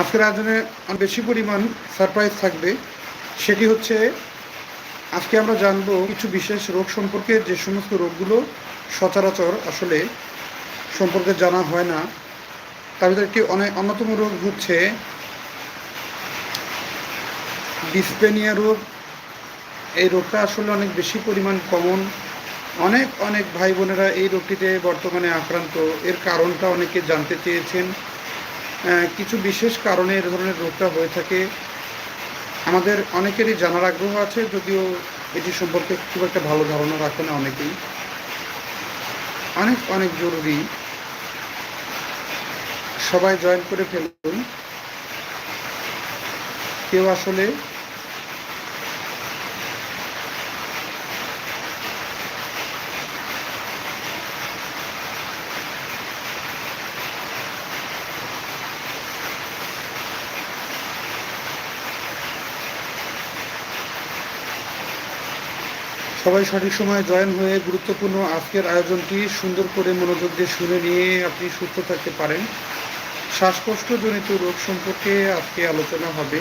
আজকের আয়োজনে বেশি পরিমাণ সারপ্রাইজ থাকবে। সেটি হচ্ছে, আজকে আমরা জানব কিছু বিশেষ রোগ সম্পর্কে, যে সমস্ত রোগগুলো সচরাচর আসলে সম্পর্কে জানা হয় না। তার ভিতরে একটি অনেক অন্যতম রোগ হচ্ছে ডিসপেনিয়া রোগ। এই রোগটা আসলে অনেক বেশি পরিমাণ কমন অনেক অনেক ভাই বোনেরা এই রোগটিতে বর্তমানে আক্রান্ত। এর কারণটা অনেকে জানতে চেয়েছেন। কিছু বিশেষ কারণে এ ধরনের রোগটা হয়ে থাকে। আমাদের অনেকেরই জানার আগ্রহ আছে, যদিও এটি সম্পর্কে খুব একটা ভালো ধারণা রাখে না অনেকেই। অনেক অনেক জরুরি। সবাই জয়েন করে ফেলুন। কেউ আসলে সবাই সঠিক সময়ে জয়েন হয়ে গুরুত্বপূর্ণ আজকের আয়োজনটি সুন্দর করে মনোযোগ দিয়ে শুনে নিয়ে আপনি সুস্থ থাকতে পারেন। শ্বাসকষ্টজনিত রোগ সম্পর্কে আজকে আলোচনা হবে।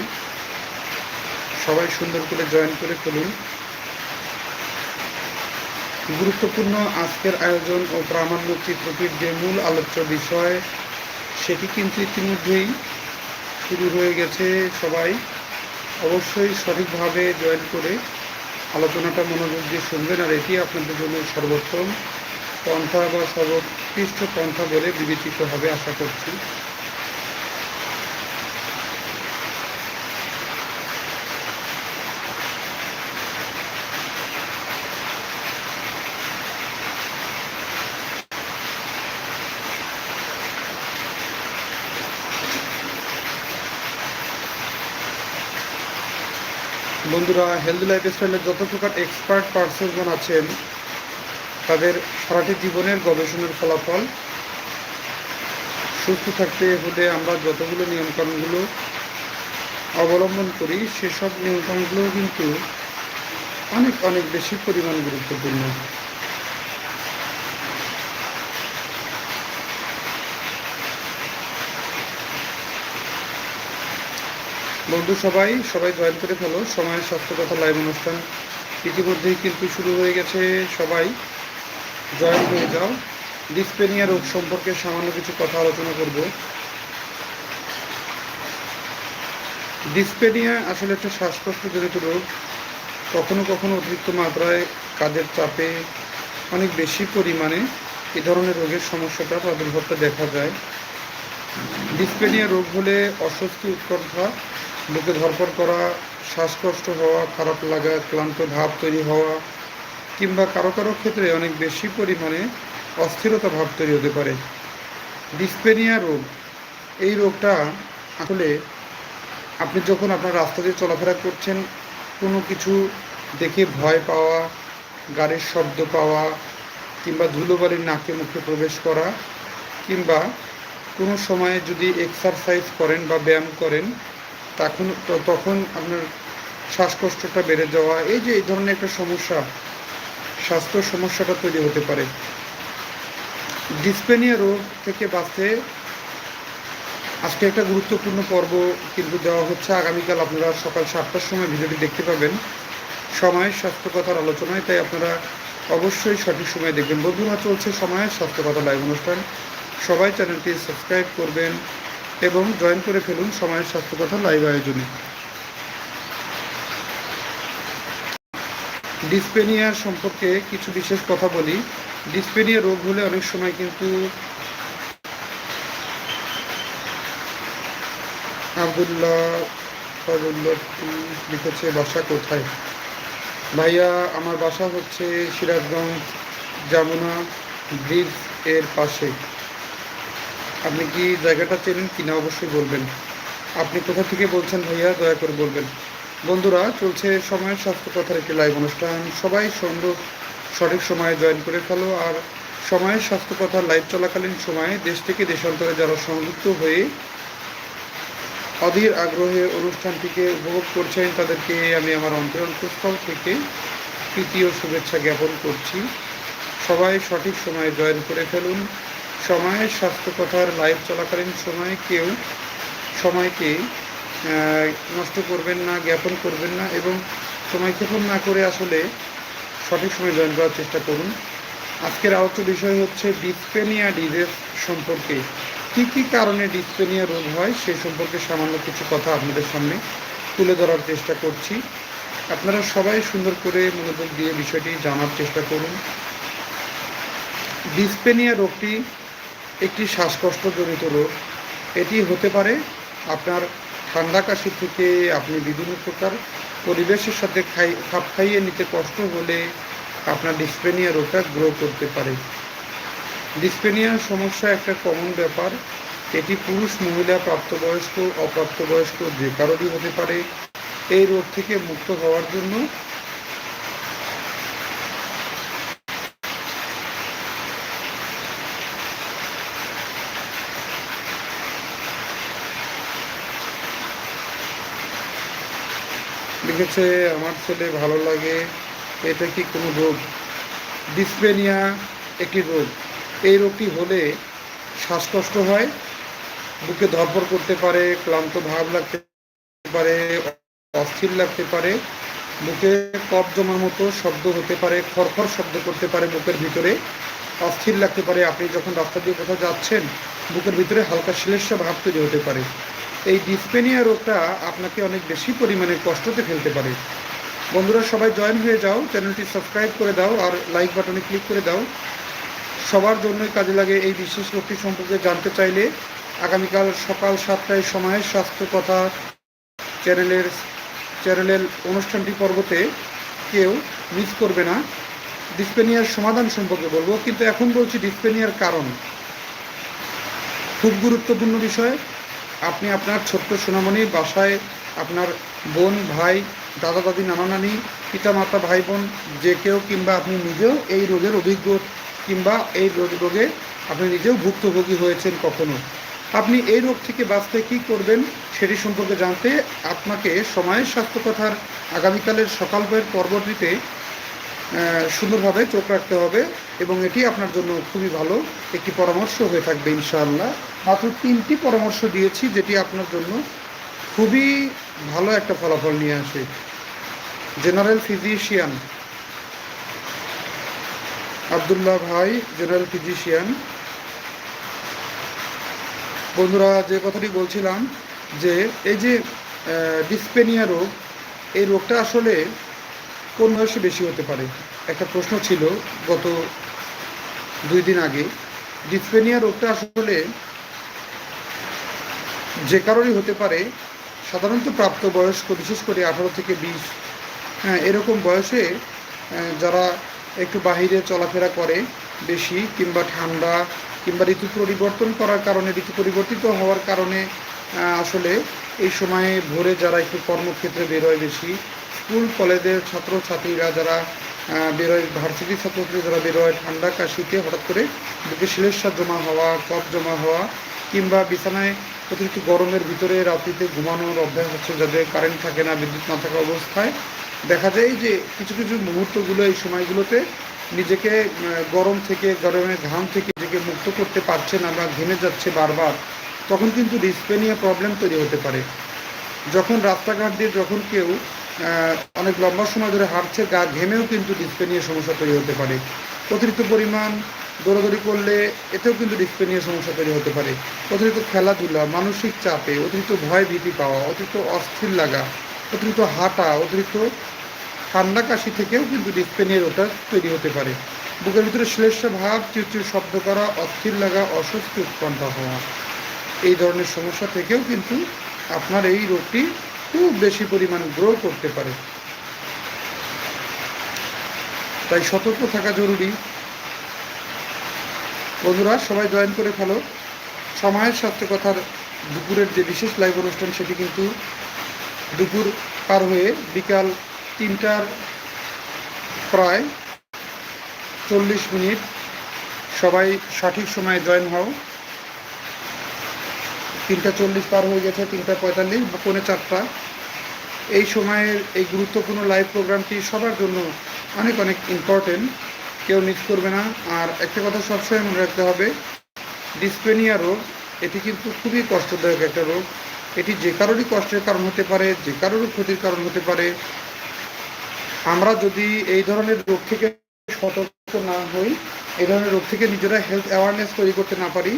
সবাই সুন্দর করে জয়েন করে ফেলুন গুরুত্বপূর্ণ আজকের আয়োজন ও প্রামাণ্য চিত্রটির যে মূল আলোচ্য বিষয়, সেটি কিন্তু ইতিমধ্যেই শুরু হয়ে গেছে সবাই। অবশ্যই সঠিকভাবে জয়েন করে আলোচনাটা মনোযোগ দিয়ে শুনবেন আর এটি আপনাদের জন্য সর্বোত্তম। পন্থা বা সর্বোৎকৃষ্ট পন্থা বলে বিবেচিত হবে, আশা করছি। বন্ধুরা হেলদি লাইফস্টাইলের যত প্রকার এক্সপার্ট পার্সনগণ আছেন, তাদের সারাটি জীবনের গবেষণার ফলাফল, সুস্থ থাকতে হলে আমরা যতগুলো নিয়মকানুনগুলো অবলম্বন করি, সেসব নিয়মকানুনগুলো কিন্তু অনেক অনেক বেশি পরিমাণ গুরুত্বপূর্ণ। বন্ধু সবাই সবাই জয়েন করে ফেলো। সময়ের স্বাস্থ্য কথা লাইভ অনুষ্ঠান ইতিমধ্যেই কিন্তু শুরু হয়ে গেছে। সবাই জয়েন হয়ে যাও। ডিসপেনিয়া রোগ সম্পর্কে সামান্য কিছু কথা আলোচনা করব। ডিসপেনিয়া আসলে একটা শ্বাসকষ্টজনিত রোগ। কখনো কখনো অতিরিক্ত মাত্রায় কাজের চাপে অনেক বেশি পরিমাণে এ ধরনের রোগের সমস্যাটা, প্রাদুর্ভাবটা দেখা যায়। ডিসপেনিয়া রোগ হলে অস্বস্তি, উৎকণ্ঠা বুকে ধরপড় করা, শ্বাসকষ্ট হওয়া, খারাপ লাগা, ক্লান্ত ভাব তৈরি হওয়া, কিংবা কারও কারও ক্ষেত্রে অনেক বেশি পরিমাণে অস্থিরতা ভাব তৈরি হতে পারে। ডিসপেনিয়া রোগ, এই রোগটা আসলে আপনি যখন আপনার রাস্তা দিয়ে চলাফেরা করছেন, কোনো কিছু দেখে ভয় পাওয়া, গাড়ির শব্দ পাওয়া, কিংবা ধুলোবালির নাকে মুখে প্রবেশ করা, কিংবা কোনো সময়ে যদি এক্সারসাইজ করেন বা ব্যায়াম করেন তখন তখন আপনার শ্বাসকষ্টটা বেড়ে যাওয়া, এই যে এই ধরনের একটা সমস্যা, স্বাস্থ্য সমস্যাটা তৈরি হতে পারে। ডিসপেনিয়া রোগ থেকে বাঁচতে আজকে একটা গুরুত্বপূর্ণ পর্ব কিন্তু দেওয়া হচ্ছে। আগামীকাল আপনারা সকাল সাতটার সময় ভিডিওটি দেখতে পাবেন। সময়ের স্বাস্থ্য কথার আলোচনায়, তাই আপনারা অবশ্যই সঠিক সময় দেখবেন। বন্ধুরা, চলছে সময়ের স্বাস্থ্য কথা লাইভ অনুষ্ঠান। সবাই চ্যানেলটি সাবস্ক্রাইব করবেন। এবং জয়েন করে ফেলুন সময়ের স্বাস্থ্য কথা লাইভ আয়োজনে। ডিসপেনিয়া সম্পর্কে কিছু বিশেষ কথা বলি। ডিসপেনিয়া রোগ হলে অনেক সময় কিন্তু আবদুল্লাহ লিখেছে, বাসা কোথায়? ভাইয়া, আমার বাসা হচ্ছে সিরাজগঞ্জ যমুনা ব্রিজের পাশে। আপনি কি জায়গাটা চেনেন কিনা অবশ্যই বলবেন। আপনি কোথা থেকে বলছেন ভাইয়া, দয়া করে বলবেন। বন্ধুরা, চলছে সময়ের স্বাস্থ্য কথার একটি লাইভ অনুষ্ঠান। সবাই সুন্দর সঠিক সময়ে জয়েন করে ফেলো। আর সময়ের স্বাস্থ্য কথার লাইভ চলাকালীন সময়ে দেশ থেকে দেশান্তরে যারা সংযুক্ত হয়ে অধীর আগ্রহে অনুষ্ঠানটিকে উপভোগ করছেন, তাদেরকে আমি আমার অন্তর অন্তঃস্থল থেকে তৃতীয় শুভেচ্ছা জ্ঞাপন করছি। সবাই সঠিক সময়ে জয়েন করে ফেলুন। সময়ের স্বাস্থ্য কথার লাইভ চলাকালীন সময়ে কেউ সময়কে নষ্ট করবেন না, জ্ঞাপন করবেন না এবং সময় ক্ষেপণ না করে আসলে সঠিক সময় জয়েন করার চেষ্টা করুন। আজকের আলোচ্য বিষয় হচ্ছে ডিসপেনিয়া ডিজিজ সম্পর্কে। কী কী কারণে ডিসপেনিয়া রোগ হয় সে সম্পর্কে সামান্য কিছু কথা আপনাদের সামনে তুলে ধরার চেষ্টা করছি। আপনারা সবাই সুন্দর করে মনোযোগ দিয়ে বিষয়টি জানার চেষ্টা করুন। ডিসপেনিয়া রোগটি একটি শ্বাসকষ্টজনিত রোগ। এটি হতে পারে আপনার ঠান্ডা কাশি থেকে আপনি বিভিন্ন প্রকার পরিবেশের সাথে খাই, খাপ খাইয়ে নিতে কষ্ট হলে আপনার ডিসপেনিয়া রোগটা গ্রো করতে পারে। ডিসপেনিয়ার সমস্যা একটা কমন ব্যাপার। এটি পুরুষ মহিলা প্রাপ্তবয়স্ক, অপ্রাপ্তবয়স্ক যে কারোরই হতে পারে। এই রোগ থেকে মুক্ত হওয়ার জন্য লিখেছে আমার ছেলে ভালো লাগে, এটা কি কোনো রোগ? ডিসপেনিয়া একটি রোগ। এই রোগটি হলে শ্বাসকষ্ট হয়, বুকে ধরপর করতে পারে, ক্লান্ত ভাব লাগতে পারে, অস্থির লাগতে পারে বুকে কফ জমার মতো শব্দ হতে পারে খরখর শব্দ করতে পারে বুকের ভিতরে, অস্থির লাগতে পারে। আপনি যখন রাস্তা দিয়ে কোথাও যাচ্ছেন, বুকের ভিতরে হালকা শিলেস্যা ভাব তৈরি হতে পারে। এই ডিসপেনিয়া রোগটা আপনাকে অনেক বেশি পরিমাণে কষ্টতে ফেলতে পারে। বন্ধুরা, সবাই জয়েন হয়ে যাও, চ্যানেলটি সাবস্ক্রাইব করে দাও আর লাইক বাটনে ক্লিক করে দাও। সবার জন্যই কাজে লাগে এই বিশেষ রোগটি সম্পর্কে জানতে চাইলে আগামীকাল সকাল সাতটায় সময়ের স্বাস্থ্য কথা চ্যানেলের চ্যানেলের অনুষ্ঠানটি পর্বতে কেউ মিস করবে না। ডিসপেনিয়ার সমাধান সম্পর্কে বলব, কিন্তু এখন বলছি ডিসপেনিয়ার কারণ। খুব গুরুত্বপূর্ণ বিষয় আপনি আপনার ছোট্ট সোনামণি বাসায় আপনার বোন, ভাই দাদা দাদি নানা নানি পিতা মাতা ভাই বোন যে কেউ কিংবা আপনি নিজেও এই রোগের অভিজ্ঞ কিংবা এই রোগ- আপনি নিজেও ভুক্তভোগী হয়েছেন কখনো? আপনি এই রোগ থেকে বাঁচতে কী করবেন সেটি সম্পর্কে জানতে আপনাকে সময়ের স্বাস্থ্য কথার আগামীকালের সকাল বইয়ের পর্বটিতে সুন্দরভাবে চোখ রাখতে হবে। এবং এটি আপনার জন্য খুবই ভালো। একটি পরামর্শ হয়ে থাকবে ইনশাআল্লাহ। মাত্র তিনটি পরামর্শ দিয়েছি, যেটি আপনার জন্য খুবই ভালো একটা ফলাফল নিয়ে আসে। General physician. আবদুল্লাহ ভাই, জেনারেল ফিজিশিয়ান। বন্ধুরা, যে কথাটি বলছিলাম যে এই যে ডিসপেনিয়া রোগ, এই রোগটা আসলে কোন বয়সে বেশি হতে পারে? একটা প্রশ্ন ছিল গত দুই দিন আগে, ডিসপেনিয়া রোগটা আসলে যে কারোরই হতে পারে, সাধারণত প্রাপ্তবয়স্ক বিশেষ করে আঠারো থেকে বিশ হ্যাঁ এরকম বয়সে যারা একটু বাহিরে চলাফেরা করে বেশি, কিংবা ঠান্ডা, কিংবা ঋতু পরিবর্তন করার কারণে, ঋতু পরিবর্তিত হওয়ার কারণে আসলে এই সময়ে ভোরে যারা একটু কর্মক্ষেত্রে বেরোয় বেশি, স্কুল, কলেজের ছাত্রছাত্রীরা যারা বেরোয় ভার্সিটির ছাত্রছাত্রী যারা বেরোয় ঠান্ডা কাশিতে হঠাৎ করে বুকে শিলেশ্বর জমা হওয়া, কফ জমা হওয়া কিংবা বিছানায় অতিরিক্ত গরমের ভিতরে রাত্রিতে ঘুমানোর অভ্যাস হচ্ছে যাদের কারেন্ট থাকে না, বিদ্যুৎ না থাকা অবস্থায়। দেখা যায় যে কিছু কিছু মুহূর্তগুলো এই সময়গুলোতে নিজেকে গরম থেকে গরমের ঘাম থেকে নিজেকে মুক্ত করতে পারছে না বা ঘেমে যাচ্ছে বারবার, তখন কিন্তু ডিসপেনিয়া প্রবলেম তৈরি হতে পারে। যখন রাস্তাঘাট দিয়ে যখন কেউ অনেক লম্বা সময় ধরে হাঁটছে, গা ঘেমেও কিন্তু ডিসপেনিয়া সমস্যা তৈরি হতে পারে। অতিরিক্ত পরিমাণ দৌড়াদৌড়ি করলে এতেও কিন্তু ডিসপেনিয়া সমস্যা তৈরি হতে পারে। অতিরিক্ত খেলাধুলা, মানসিক চাপে, অতিরিক্ত ভয় ভীতি পাওয়া, অতিরিক্ত অস্থির লাগা, অতিরিক্ত হাঁটা, অতিরিক্ত ঠান্ডা কাশি থেকেও কিন্তু ডিসপেনিয়া ওটা তৈরি হতে পারে। বুকের ভিতরে শ্লেষ্য ভাব, চিরচির শব্দ করা, অস্থির লাগা, অস্বস্তি উৎপন্ন হওয়া, এই ধরনের সমস্যা থেকেও কিন্তু আপনার এই রোগটি খুব বেশি পরিমাণ গ্রো করতে পারে। তাই সতর্ক থাকা জরুরি। বন্ধুরা, সবাই জয়েন করে ফেলো। সময়ের স্বাস্থ্য কথার দুপুরের যে বিশেষ লাইভ অনুষ্ঠান সেটি কিন্তু দুপুর পার হয়ে বিকাল তিনটার প্রায় চল্লিশ মিনিট। সবাই সঠিক সময়ে জয়েন হও। তিনটা চল্লিশ পার হয়ে গেছে, তিনটা পঁয়তাল্লিশ পৌনে চারটা। এই সময়ের এই গুরুত্বপূর্ণ লাইভ প্রোগ্রামটি সবার জন্য অনেক অনেক ইম্পর্টেন্ট কেউ মিস করবে না। আর একটা কথা সবসময় মনে রাখতে হবে ডিসপেনিয়া রোগ, এটি কিন্তু খুবই কষ্টদায়ক একটা রোগ। এটি যে কারোরই কষ্টের কারণ হতে পারে, যে কারোরই ক্ষতির কারণ হতে পারে। আমরা যদি এই ধরনের রোগ থেকে সতর্ক না হই, এই ধরনের রোগ থেকে নিজেরা হেলথ অ্যাওয়ারনেস তৈরি করতে না পারি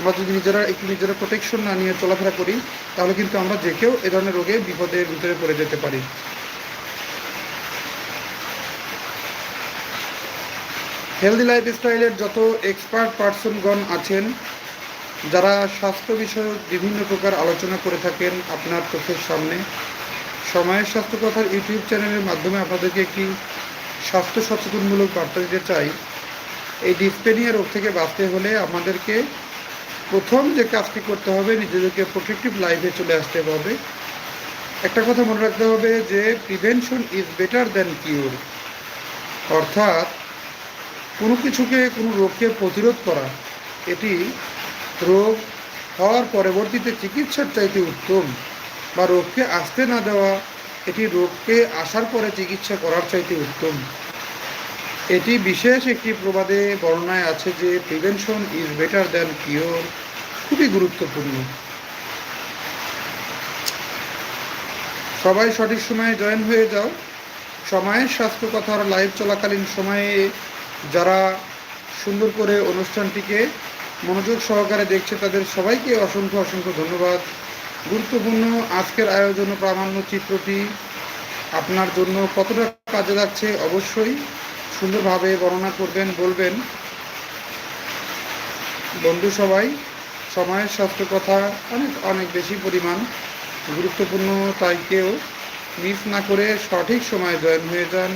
আমরা যদি নিজেরা একটু নিজেরা প্রোটেকশন না নিয়ে চলাফেরা করি, তাহলে কিন্তু আমরা যে কেউ এ ধরনের রোগে বিপদের ভিতরে পড়ে যেতে পারি। হেলদি লাইফস্টাইলের যত এক্সপার্ট পার্সনগণ আছেন, যারা স্বাস্থ্য বিষয়ক বিভিন্ন প্রকার আলোচনা করে থাকেন আপনার চোখের সামনে, সময়ের স্বাস্থ্য কথার ইউটিউব চ্যানেলের মাধ্যমে আপনাদেরকে একটি স্বাস্থ্য সচেতনমূলক বার্তা দিতে চাই। এই ডিসপেনিয়া রোগ থেকে বাঁচতে হলে আমাদেরকে প্রথম যে কাজটি করতে হবে, নিজেদেরকে প্রোটেক্টিভ লাইফে চলে আসতে হবে। একটা কথা মনে রাখতে হবে যে prevention is better than cure অর্থাৎ, কোনো কিছুকে কোনো রোগকে প্রতিরোধ করা, এটি রোগ হওয়ার পরবর্তীতে চিকিৎসার চাইতে উত্তম বা রোগকে আসতে না দেওয়া, এটি রোগকে আসার পরে চিকিৎসা করার চাইতে উত্তম। এটি বিশেষ একটি প্রবাদে বর্ণনায় আছে যে prevention is better than cure খুবই গুরুত্বপূর্ণ। সবাই সঠিক সময়ে জয়েন হয়ে যাও। সময়ের স্বাস্থ্য কথার লাইভ চলাকালীন সময়ে যারা সুন্দর করে অনুষ্ঠানটিকে মনোযোগ সহকারে দেখছে, তাদের সবাইকে অসংখ্য অসংখ্য ধন্যবাদ। গুরুত্বপূর্ণ আজকের আয়োজন প্রামাণ্য চিত্রটি আপনার জন্য কতটা কাজে লাগছে অবশ্যই সুন্দরভাবে বর্ণনা করবেন, বলবেন। বন্ধু সবাই, সময়ের স্বাস্থ্য কথা অনেক অনেক বেশি পরিমাণ। গুরুত্বপূর্ণ, তাই কেউ মিস না করে সঠিক সময়ে জয়েন হয়ে যান।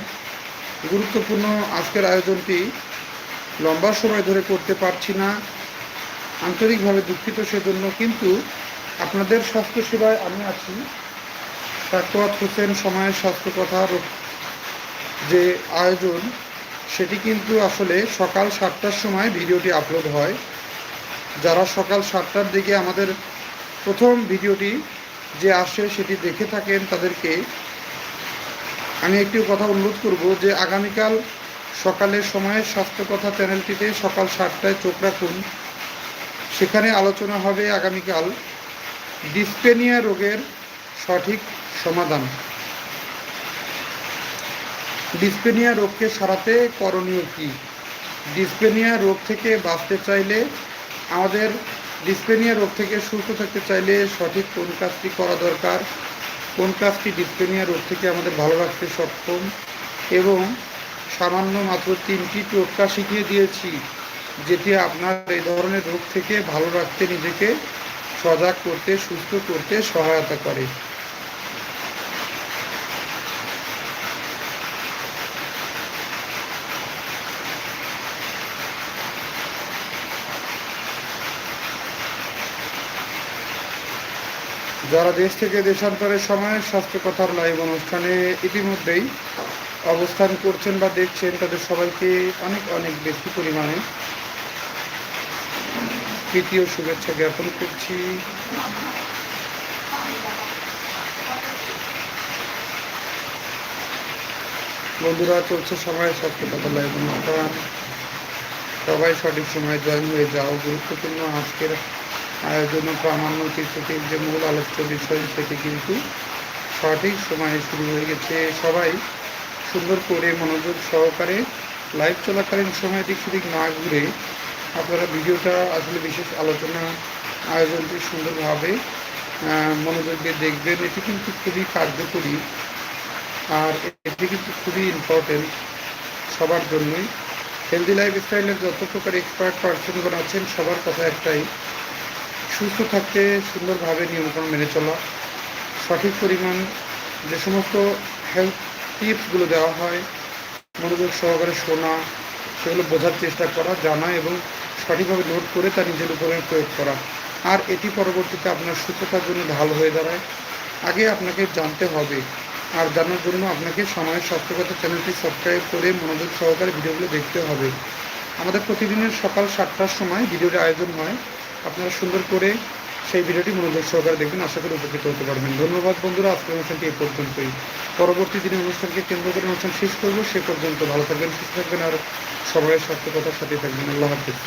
গুরুত্বপূর্ণ আজকের আয়োজনটি লম্বা সময় ধরে করতে পারছি না। আন্তরিকভাবে দুঃখিত সেজন্য, কিন্তু আপনাদের স্বাস্থ্য সেবায় আমি আছি। সাকওয়াত হোসেন সময়ের স্বাস্থ্য কথার যে আয়োজন সেটি কিন্তু আসলে সকাল সাতটার সময় ভিডিওটি আপলোড হয়। যারা সকাল সাতটার দিকে আমাদের প্রথম ভিডিওটি যে আসে সেটি দেখে থাকেন তাদেরকে আমি একটি কথা অনুরোধ করব যে আগামীকাল সকালের সময়ের স্বাস্থ্য কথা চ্যানেলটিতে সকাল সাতটায় চোখ রাখুন। সেখানে আলোচনা হবে আগামীকাল ডিসপেনিয়া রোগের সঠিক সমাধান। ডিসপেনিয়া রোগকে সারাতে করণীয় কী? ডিসপেনিয়া রোগ থেকে বাঁচতে চাইলে আমাদের ডিসপেনিয়া রোগ থেকে সুস্থ থাকতে চাইলে সঠিক কোন কাজটি করা দরকার? কোন কাজটি ডিসপেনিয়া রোগ থেকে আমাদের ভালো রাখতে সক্ষম? এবং সামান্য মাত্র তিনটি টোটকা শিখিয়ে দিয়েছি, যেটি আপনার এই ধরনের রোগ থেকে ভালো রাখতে নিজেকে সজাগ করতে, সুস্থ করতে সহায়তা করে। যারা দেশ থেকে দেশান্তরের সময় স্বাস্থ্য কথার লাইভ অনুষ্ঠানে ইতিমধ্যেই অবস্থান করছেন বা দেখছেন, তাদের সবাইকে অনেক অনেক বেশি পরিমাণে তৃতীয় শুভেচ্ছা জ্ঞাপন করছি। বন্ধুরা, চলছে সময় স্বাস্থ্য কথা লাইভ অনুষ্ঠান। সবাই সঠিক সময় জয়েন হয়ে যাও। গুরুত্বপূর্ণ আজকের আয়োজন প্রামাণ্য চিত্রটির যে মূল আলোচ্য বিষয় সেটি কিন্তু সঠিক সময়ে শুরু হয়ে গেছে। সবাই সুন্দর করে মনোযোগ সহকারে লাইভ চলাকালীন সময় দিক সেদিক না ঘুরে আপনারা ভিডিওটা আসলে বিশেষ আলোচনা আয়োজনটি সুন্দরভাবে মনোযোগ দিয়ে দেখবেন। এটি কিন্তু খুবই কার্যকরী আর এটি কিন্তু খুবই ইম্পর্টেন্ট সবার জন্যই। হেলদি লাইফ স্টাইলের যত প্রকার এক্সপার্ট পার্সনগণ আছেন, সবার কথা একটাই সুস্থ থাকতে সুন্দরভাবে নিয়মকানুন মেনে চলা, সঠিক পরিমাণ যে সমস্ত হেলথ টিপসগুলো দেওয়া হয়, মনোযোগ সহকারে শোনা, সেগুলো বোঝার চেষ্টা করা, জানা এবং সঠিকভাবে নোট করে তা নিজের উপরে প্রয়োগ করা। আর এটি পরবর্তীতে আপনার সুস্থতার জন্য ঢাল হয়ে দাঁড়ায়। আগে আপনাকে জানতে হবে আর জানার জন্য আপনাকে সময়ের স্বাস্থ্যগত চ্যানেলটি সাবস্ক্রাইব করে মনোযোগ সহকারে ভিডিওগুলো দেখতে হবে। আমাদের প্রতিদিনের সকাল সাতটার সময় ভিডিওর আয়োজন হয়। আপনারা সুন্দর করে সেই ভিডিওটি মনোযোগ সহকারে দেখবেন। আশা করি উপকৃত হতে পারবেন। ধন্যবাদ বন্ধুরা, আজকের অনুষ্ঠানটি এ পর্যন্তই। পরবর্তী দিনে অনুষ্ঠানকে কেন্দ্র করে অনুষ্ঠান শেষ করব। সে পর্যন্ত ভালো থাকবেন, সুস্থ থাকবেন, আর সবাই স্বাস্থ্যকতার সাথে থাকবেন। আল্লাহ হাফিজ।